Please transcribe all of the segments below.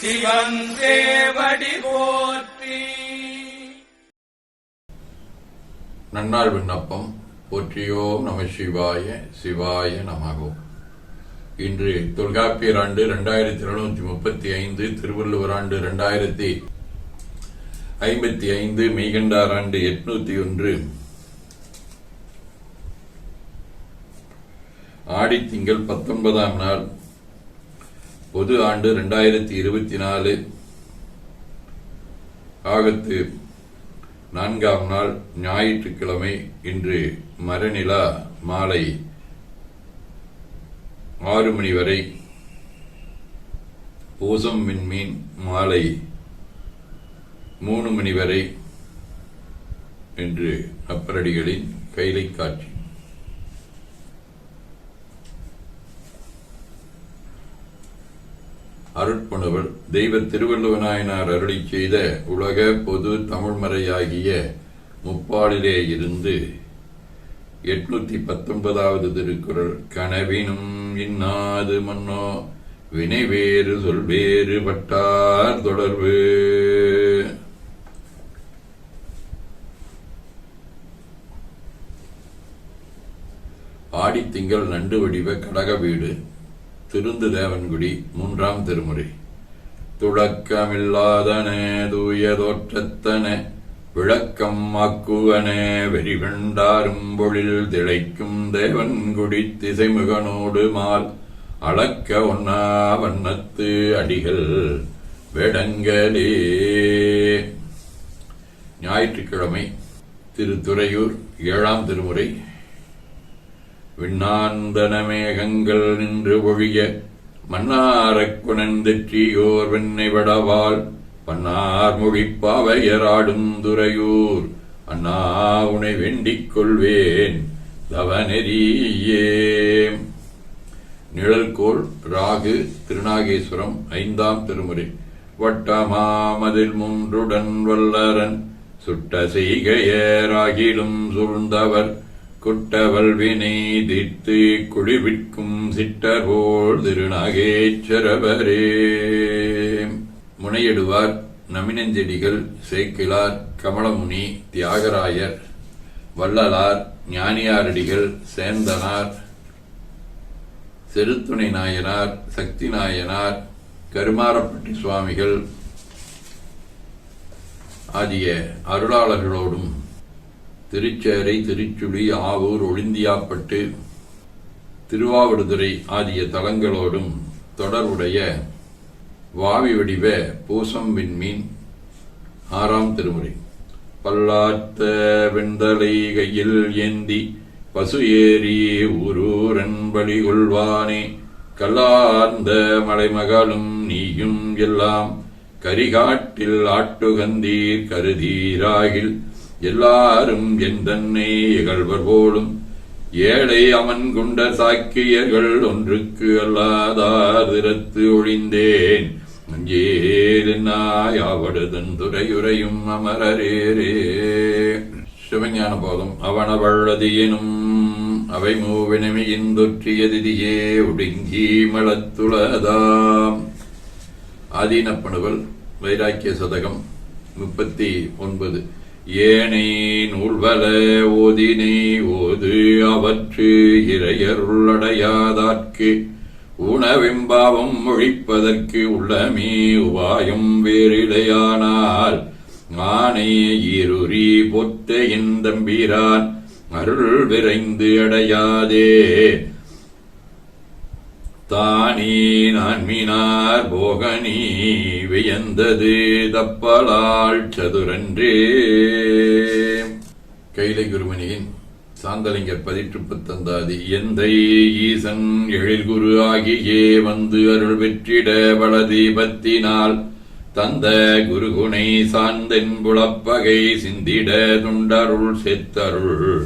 சிவன் சேவடி போற்றி. நன்னாள் விண்ணப்பம். போற்றியோம் நம சிவாய சிவாய நமகோ. இன்று தொல்காப்பியர் ஆண்டு இரண்டாயிரத்தி எழுநூத்தி முப்பத்தி ஐந்து திருவள்ளுவர் ஆண்டு இரண்டாயிரத்தி ஐம்பத்தி ஐந்து மெய்கண்டார் ஆண்டு எட்நூத்தி ஒன்று. ஆடித்திங்கள் பத்தொன்பதாம் நாள். பொது ஆண்டு இரண்டாயிரத்தி இருபத்தி நாலு. ஆகத்து நான்காம் நாள் ஞாயிற்றுக்கிழமை இன்று மரநிலா மாலை ஆறு மணி வரை பூசம் விண்மீன் மாலை மூணு மணி வரை என்று அப்பரடிகளின் கைலை காட்சி. அருட்புணவல் தெய்வ திருவள்ளுவநாயனார் அருளி செய்த உலக பொது தமிழ்மறையாகிய முப்பாலிலே இருந்து எட்நூத்தி பத்தொன்பதாவது திருக்குறள் கனவினும் இன்னாது மன்னோ வினைவேறு சொல்வேறு பட்டார் தொடர்பு. ஆடித்திங்கள் நண்டு வடிவ கடக வீடு திருந்து தேவன்குடி மூன்றாம் திருமுறை. துடக்கமில்லாதனே தூய தோற்றத்தனே விளக்கம் ஆக்குவனே வெறிவெண்டாரும் பொழில் திளைக்கும் தேவன்குடி திசைமுகனோடு மால் அளக்க ஒன்னா வண்ணத்து அடிகள் வேடங்களே ஞாயிற்றுக்கிழமை திருத்துறையூர் ஏழாம் திருமுறை. விண்ணாந்தன மேகங்கள் நின்று ஒழிய மன்னாரக் குணந்தெற்றியோர் வெண்ணை வடவாள் பன்னார் மொழிப்பாவையராடும் துறையூர் அண்ணா உனை வேண்டிக் கொள்வேன் தவநெறியே. நிழல்கோள் ராகு திருநாகேஸ்வரம் ஐந்தாம் திருமுறை. வட்டமாமதில் மூன்றுடன் வல்லரன் சுட்ட செய்கையராகிலும் சூழ்ந்தவர் குட்டவல் வினை தீர்த்து குழிவிற்கும் சிட்டர்போல் திருநாகேச்சரபரே முனையிடுவார் நமினஞ்செடிகள் சேக்கிலார் கமலமுனி தியாகராயர் வள்ளலார் ஞானியாரடிகள் சேந்தனார் செருத்துணை நாயனார் சக்தி நாயனார் கருமாரப்பட்டி சுவாமிகள் ஆகிய அருளாளர்களோடும் திருச்சேரை திருச்சுழி ஆவூர் ஒளிந்தியாப்பட்டு திருவாவடுதுறை ஆகிய தலங்களோடும் தொடர்புடைய வாவி வடிவ பூசம் விண்மீன் ஆறாம் திருமுறை. பல்லாத்த வெண்தலை கையில் ஏந்தி பசு ஏறி ஊரூரன் பலி கொள்வானே. கல்லார்ந்த மலைமகளும் நீயும் எல்லாம் கரிகாட்டில் ஆட்டுகந்தீர் கருதீராகில் எல்லாரும் என் தன்னை இகழ்வர் போலும் ஏழை அவன் கொண்ட சாக்கியர்கள் ஒன்றுக்கு அல்லாதாதிரத்து ஒழிந்தேன். அஞ்சேனாயாவடுதன் துறையுறையும் அமரரேரே சிவஞான போதும் அவனவள்ளதியனும் அவை மூவினமையின் தொற்றியதிதியே ஒடுங்கி மலத்துளதாம். ஆதீனப்பணுவல் வைராக்கிய சதகம் முப்பத்தி ஒன்பது. ஏனை நூல்வல ஓதினை ஓது அவற்று இறையருளடையாதாற்கு உணவிம்பாவம் ஒழிப்பதற்கு உள்ளமே உபாயம் வேறிலையானால் ஆனை இருறி பொத்த என் தம்பிரான் அருள் விரைந்து அடையாதே. தானே நான்மினார் போகனி வியந்தது தப்பலாள் சதுரன்றே. கைலை குருமணியின் சாந்தலிங்கர் பதிற்றுப்பத்தந்தாதி எந்தை ஈசன் எழில்குரு ஆகியே வந்து அருள் வெற்றிட வளதீபத்தினால் தந்த குருகுணை சார்ந்தென் புலப்பகை சிந்திட துண்டருள் செத்தருள்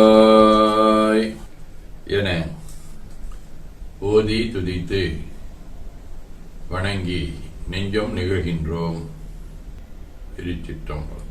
செய்குவாய் என ஓதி துதித்து வணங்கி நெஞ்சம் நிகழ்கின்றோம். திருச்சிற்றம்பலம்.